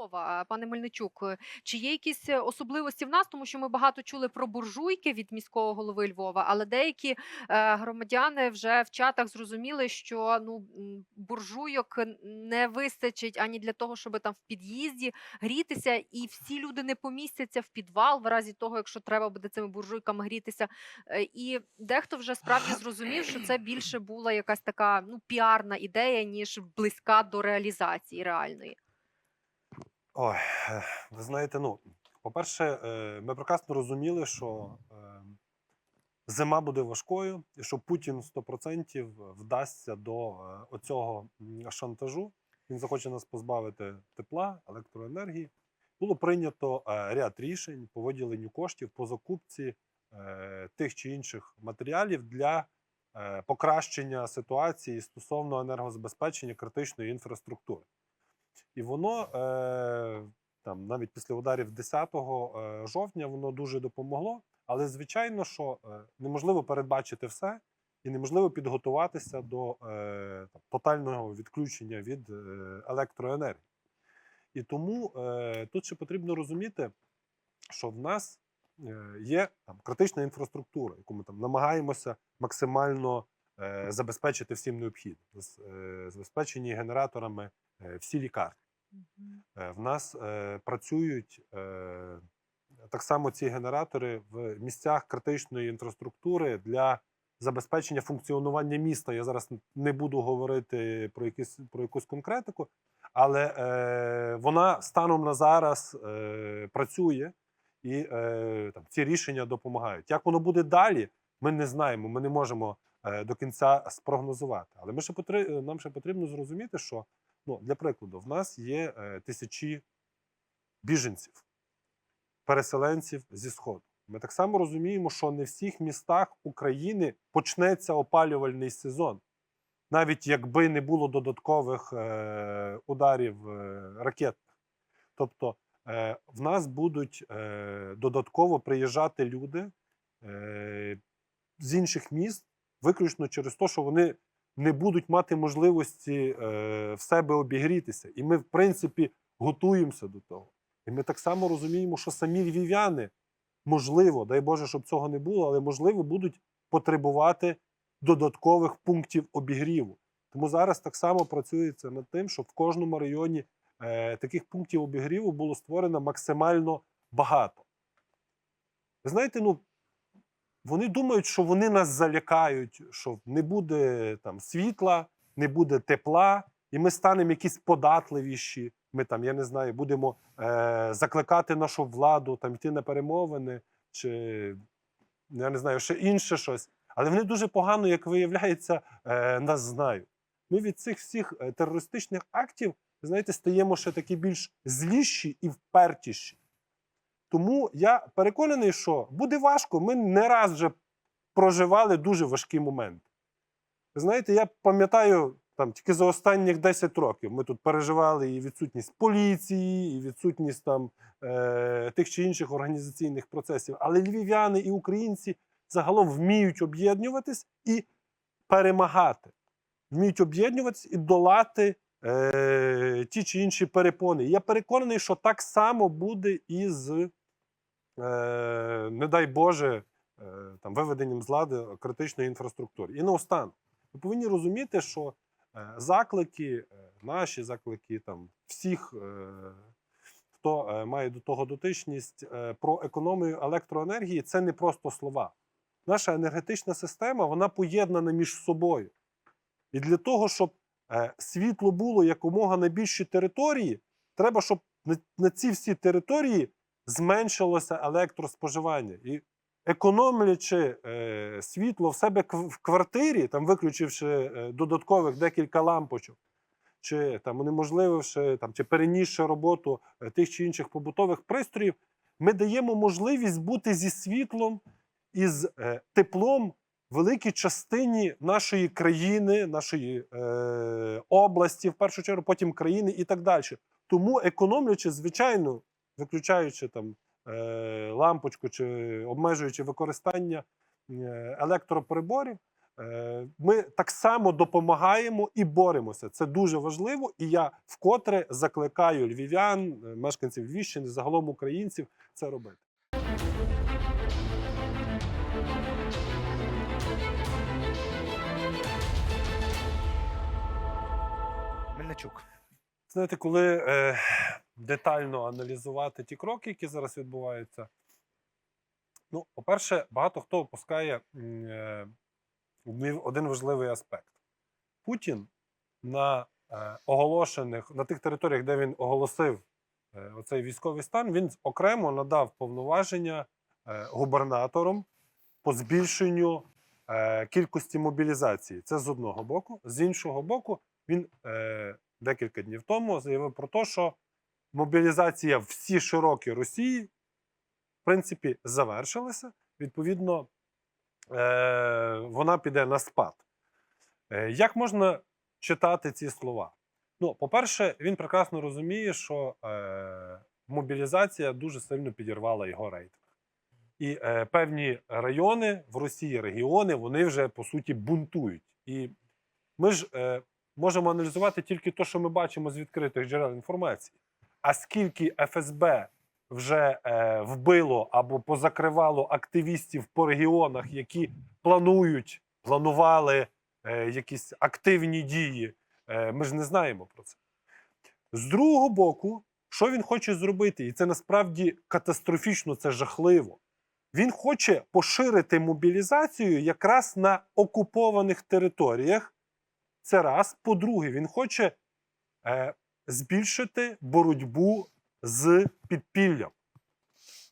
Львова, пане Мельничук, е, чи є якісь е, особливості в нас? Тому що ми багато чули про буржуйки від міського голови Львова, але деякі е, громадяни вже в чатах зрозуміли, що ну буржуйок не вистачить ані для того, щоб там в під'їзді грітися, і всі люди не помістяться в підвал в разі того, якщо треба буде цими буржуйками грітися. І дехто вже справді зрозумів, що це більше була якась така ну піарна ідея, ніж близька до реалізації реальної. Ой, ви знаєте, ну, по-перше, е, ми прекрасно розуміли, що е, зима буде важкою, і що Путін 100% вдасться до е, оцього шантажу. Він захоче нас позбавити тепла, електроенергії. Було прийнято е, ряд рішень по виділенню коштів по закупці тих чи інших матеріалів для покращення ситуації стосовно енергозабезпечення критичної інфраструктури. І воно е, там навіть після ударів 10 е, жовтня воно дуже допомогло. Але звичайно, що е, неможливо передбачити все і неможливо підготуватися до е, тотального відключення від е, електроенергії. І тому е, тут ще потрібно розуміти, що в нас є там, критична інфраструктура, яку ми там намагаємося максимально е, забезпечити всім необхідним. Забезпечені генераторами всі лікарні. Е, В нас е, працюють е, так само ці генератори в місцях критичної інфраструктури для забезпечення функціонування міста. Я зараз не буду говорити про якісь про якусь конкретику, але е, вона станом на зараз е, працює і е, там, ці рішення допомагають. Як воно буде далі, ми не знаємо. Ми не можемо е, до кінця спрогнозувати. Але ми ще потри... нам ще потрібно зрозуміти, що ну, для прикладу, в нас є е, тисячі біженців, переселенців зі Сходу. Ми так само розуміємо, що не всіх містах України почнеться опалювальний сезон. Навіть якби не було додаткових е, ударів е, ракетних. Тобто е, в нас будуть е, додатково приїжджати люди е, з інших міст, виключно через те, що вони не будуть мати можливості е, в себе обігрітися. І ми, в принципі, готуємося до того. І ми так само розуміємо, що самі львів'яни, можливо, дай Боже, щоб цього не було, але можливо будуть потребувати додаткових пунктів обігріву. Тому зараз так само працюється над тим, щоб в кожному районі е, таких пунктів обігріву було створено максимально багато. Ви знаєте, ну вони думають, що вони нас залякають, що не буде там світла, не буде тепла, і ми станемо якісь податливіші. Ми там, я не знаю, будемо е, закликати нашу владу там йти на перемовини, чи я не знаю, ще інше щось. Але вони дуже погано, як виявляється, е, нас знають. Ми від цих всіх е, терористичних актів, знаєте, стаємо ще такі більш зліші і впертіші. Тому я переконаний, що буде важко. Ми не раз вже проживали дуже важкі моменти. Знаєте, я пам'ятаю там тільки за останніх 10 років ми тут переживали і відсутність поліції, і відсутність там е, тих чи інших організаційних процесів. Але львів'яни і українці загалом вміють об'єднуватись і перемагати. Вміють об'єднуватись і долати е, ті чи інші перепони. Я переконаний, що так само буде і з, не дай Боже, е, там, виведенням з лади критичної інфраструктури. І наостанок, ви повинні розуміти, що е, заклики, е, наші заклики, там, всіх, е, хто е, має до того дотичність е, про економію електроенергії, це не просто слова. Наша енергетична система вона поєднана між собою. І для того, щоб е, світло було якомога на більшій території, треба, щоб на ці всі території зменшилося електроспоживання. І економлячи е, світло в себе в квартирі, там виключивши е, додаткових декілька лампочок, чи там унеможлививши там, чи перенісши роботу е, тих чи інших побутових пристроїв, ми даємо можливість бути зі світлом і з е, теплом великій частині нашої країни, нашої е, області, в першу чергу, потім країни і так далі. Тому економлячи, звичайно, виключаючи там е, лампочку чи обмежуючи використання е, електроприборів, Е, Ми так само допомагаємо і боремося. Це дуже важливо. І я вкотре закликаю львів'ян, мешканців Львівщини, загалом українців це робити. Мельничук. Знаєте, коли е, детально аналізувати ті кроки, які зараз відбуваються, ну, по-перше, багато хто опускає е, один важливий аспект. Путін на е, оголошених, на тих територіях, де він оголосив е, оцей військовий стан, він окремо надав повноваження е, губернаторам по збільшенню е, кількості мобілізації. Це з одного боку. З іншого боку, він е, декілька днів тому заявив про те, що мобілізація всі широкі Росії, в принципі, завершилася. Відповідно, е, вона піде на спад. Е, як можна читати ці слова? Ну, по-перше, він прекрасно розуміє, що е, мобілізація дуже сильно підірвала його рейтинг. І е, певні райони в Росії, регіони, вони вже по суті бунтують. І ми ж е, можемо аналізувати тільки те, що ми бачимо з відкритих джерел інформації. А скільки ФСБ вже е, вбило або позакривало активістів по регіонах, які планують, планували е, якісь активні дії, е, ми ж не знаємо про це. З другого боку, що він хоче зробити, і це насправді катастрофічно, це жахливо. Він хоче поширити мобілізацію якраз на окупованих територіях. Це раз. По-друге, він хоче е, збільшити боротьбу з підпіллям.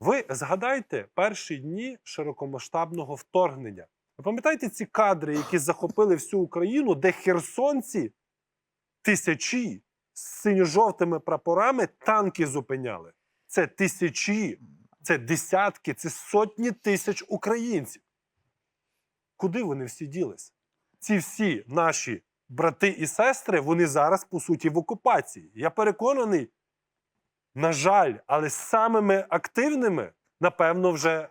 Ви згадайте перші дні широкомасштабного вторгнення. Ви пам'ятаєте ці кадри, які захопили всю Україну, де херсонці тисячі з синьо-жовтими прапорами танки зупиняли? Це тисячі, це десятки, це сотні тисяч українців. Куди вони всі ділись? Ці всі наші брати і сестри, вони зараз, по суті, в окупації. Я переконаний, на жаль, але з самими активними, напевно, вже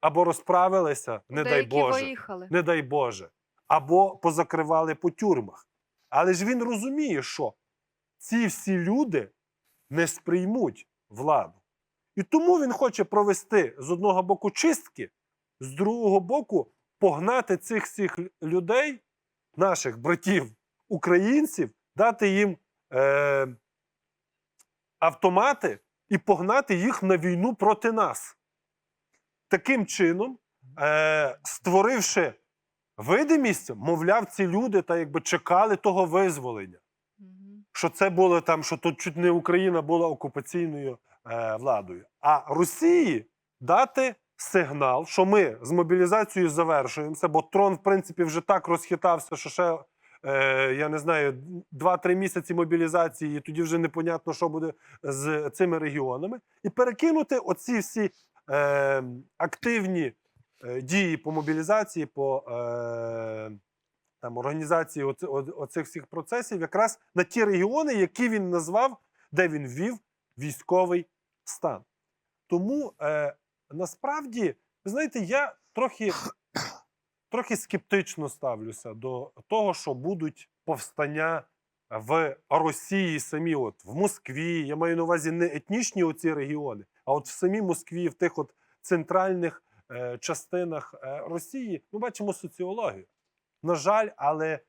або розправилися, не дай Боже, виїхали. не дай Боже, або позакривали по тюрмах. Але ж він розуміє, що ці всі люди не сприймуть владу. І тому він хоче провести з одного боку чистки, з другого боку погнати цих всіх людей, наших братів, українців, дати їм е, автомати і погнати їх на війну проти нас. Таким чином, е, створивши видимість, мовляв, ці люди та якби чекали того визволення що це було там, що тут чуть не Україна була окупаційною е, владою. А Росії дати сигнал, що ми з мобілізацією завершуємося, бо трон, в принципі, вже так розхитався, що ще. е, Я не знаю, 2-3 місяці мобілізації, і тоді вже непонятно, що буде з цими регіонами, і перекинути оці всі е, активні е, дії по мобілізації, по е, там організації оці, о- оцих всіх процесів якраз на ті регіони, які він назвав, де він ввів військовий стан. Тому е, насправді, ви знаєте, я трохи, трохи скептично ставлюся до того, що будуть повстання в Росії самі, от в Москві. Я маю на увазі не етнічні оці регіони, а от в самій Москві, в тих от центральних е, частинах е, Росії, ми бачимо соціологію. На жаль, але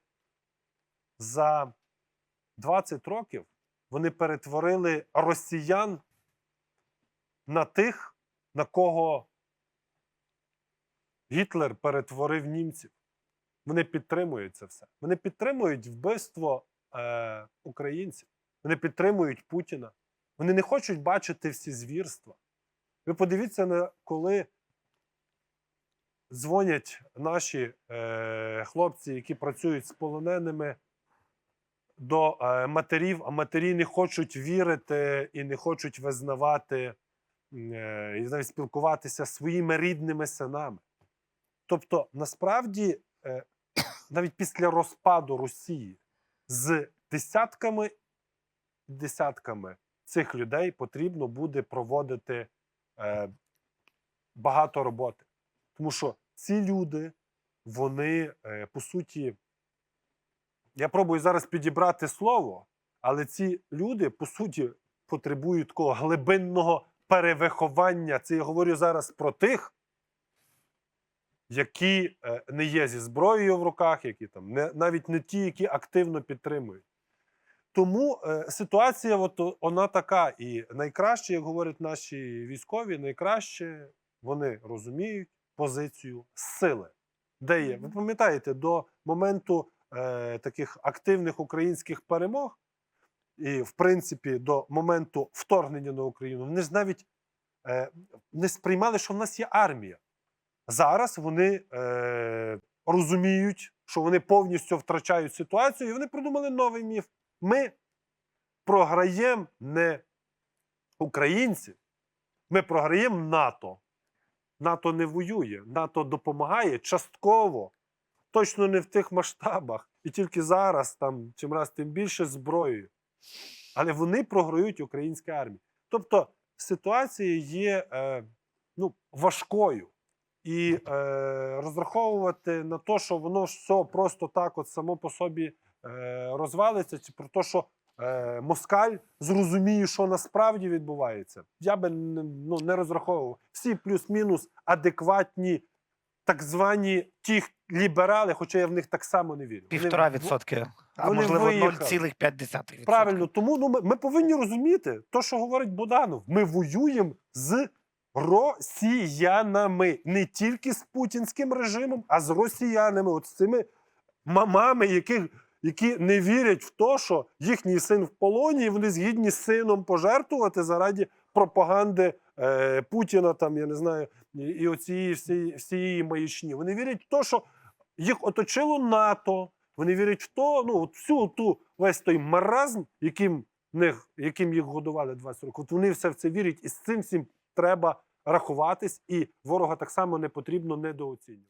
за 20 років вони перетворили росіян на тих, на кого Гітлер перетворив німців. Вони підтримують це все. Вони підтримують вбивство е, українців. Вони підтримують Путіна. Вони не хочуть бачити всі звірства. Ви подивіться, на коли дзвонять наші е, хлопці, які працюють з полоненими до е, матерів, а матері не хочуть вірити і не хочуть визнавати і навіть спілкуватися своїми рідними синами. Тобто, насправді, е, навіть після розпаду Росії з десятками десятками цих людей потрібно буде проводити е, багато роботи. Тому що ці люди вони е, по суті. Я пробую зараз підібрати слово, але ці люди, по суті, потребують такого глибинного перевиховання. Це я говорю зараз про тих, які е, не є зі зброєю в руках, які там не, навіть не ті, які активно підтримують. Тому е, ситуація, от, вона така. І найкраще, як говорять наші військові, найкраще вони розуміють позицію сили. Де є? Ви пам'ятаєте, до моменту е, таких активних українських перемог, і, в принципі, до моменту вторгнення на Україну, вони ж навіть е, не сприймали, що в нас є армія. Зараз вони е, розуміють, що вони повністю втрачають ситуацію, і вони придумали новий міф. Ми програємо не українці, ми програємо НАТО. НАТО не воює, НАТО допомагає частково, точно не в тих масштабах. І тільки зараз, там, чим раз тим більше зброєю. Але вони програють українській армії. Тобто ситуація є е, ну, важкою. І е, розраховувати на те, що воно все просто так, от само по собі е, розвалиться, чи про те, що е, москаль зрозуміє, що насправді відбувається, я би ну, не розраховував. Всі плюс-мінус адекватні, так звані ті ліберали, хоча я в них так само не вірю. Півтора відсотки, а вони можливо виїхали. 0,5%. Правильно, тому ну, ми, ми повинні розуміти те, що говорить Буданов. Ми воюємо з росіянами, не тільки з путінським режимом, а з росіянами, от з цими мамами, яких, які не вірять в те, що їхній син в полоні, і вони згідні з сином пожертвувати заради пропаганди е, Путіна, там я не знаю, і, оцієї всієї, всієї маячні. Вони вірять в те, що їх оточило НАТО. Вони вірять в то, ну, от всю ту весь той маразм, яким, них, яким їх годували 20 років. От вони все в це вірять, і з цим всім треба рахуватись, і ворога так само не потрібно недооцінювати.